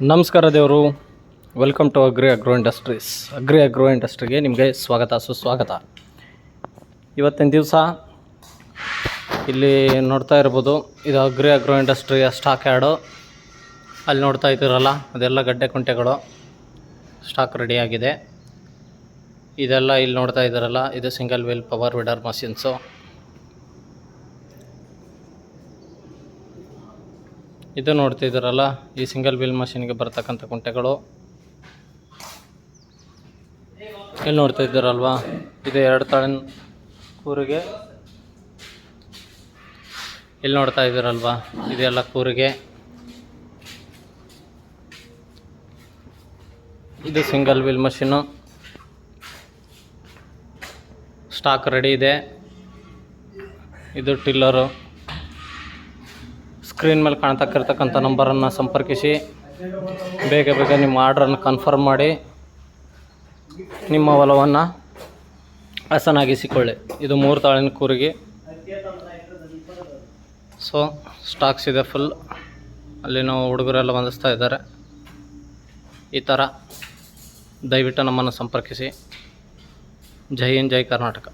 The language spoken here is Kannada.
ನಮಸ್ಕಾರ ದೇವರು. Welcome to agri agro industries agri agro ಇಂಡಸ್ಟ್ರಿಗೆ ನಿಮಗೆ ಸ್ವಾಗತ, ಸುಸ್ವಾಗತ. ಇವತ್ತಿನ ದಿವಸ ಇಲ್ಲಿ ನೋಡ್ತಾ ಇರ್ಬೋದು, ಇದು ಅಗ್ರಿ ಅಗ್ರೋ ಇಂಡಸ್ಟ್ರಿಯ ಸ್ಟಾಕ್ ಯಾರ್ಡು. ಅಲ್ಲಿ ನೋಡ್ತಾ ಇದ್ದೀರಲ್ಲ, ಅದೆಲ್ಲ ಗಡ್ಡೆ ಕುಂಟೆಗಳು. ಸ್ಟಾಕ್ ರೆಡಿಯಾಗಿದೆ ಇದೆಲ್ಲ ಇಲ್ಲಿ ನೋಡ್ತಾ ಇದ್ದೀರಲ್ಲ, ಇದು single wheel power weeder machines ಇದು ನೋಡ್ತಿದ್ದೀರಲ್ಲ ಈ ಸಿಂಗಲ್ ವೀಲ್ ಮಷೀನ್ಗೆ ಬರ್ತಕ್ಕಂಥ ಕುಂಟೆಗಳು. ಇಲ್ಲಿ ನೋಡ್ತಾ ಇದ್ದೀರಲ್ವಾ, ಇದು ಎರಡು ತಾಳಿನ ಕೂರಿಗೆ. ಇಲ್ಲಿ ನೋಡ್ತಾ ಇದ್ದೀರಲ್ವಾ, ಇದೆಲ್ಲ ಕೂರಿಗೆ. ಇದು single wheel machine stock ready ಇದೆ. ಇದು ಟಿಲ್ಲರು ಸ್ಕ್ರೀನ್ ಮೇಲೆ ಕಾಣ್ತಕ್ಕಿರ್ತಕ್ಕಂಥ ನಂಬರನ್ನು ಸಂಪರ್ಕಿಸಿ. ಬೇಗ ಬೇಗ ನಿಮ್ಮ ಆರ್ಡ್ರನ್ನು ಕನ್ಫರ್ಮ್ ಮಾಡಿ ನಿಮ್ಮ ಹೊಲವನ್ನು ಹಸನಾಗಿಸಿಕೊಳ್ಳಿ. ಇದು ಮೂರು ತಾಳಿನ ಕೂರಿಗೆ. ಸೊ ಸ್ಟಾಕ್ಸ್ ಇದೆ ಫುಲ್ ಅಲ್ಲಿ ನಾವು ಹುಡುಗರೆಲ್ಲ ಹೊಂದಿಸ್ತಾ ಇದ್ದಾರೆ. ಈ ಥರ ದಯವಿಟ್ಟು ನಮ್ಮನ್ನು ಸಂಪರ್ಕಿಸಿ. ಜೈ ಹಿಂದ್, ಜೈ ಕರ್ನಾಟಕ.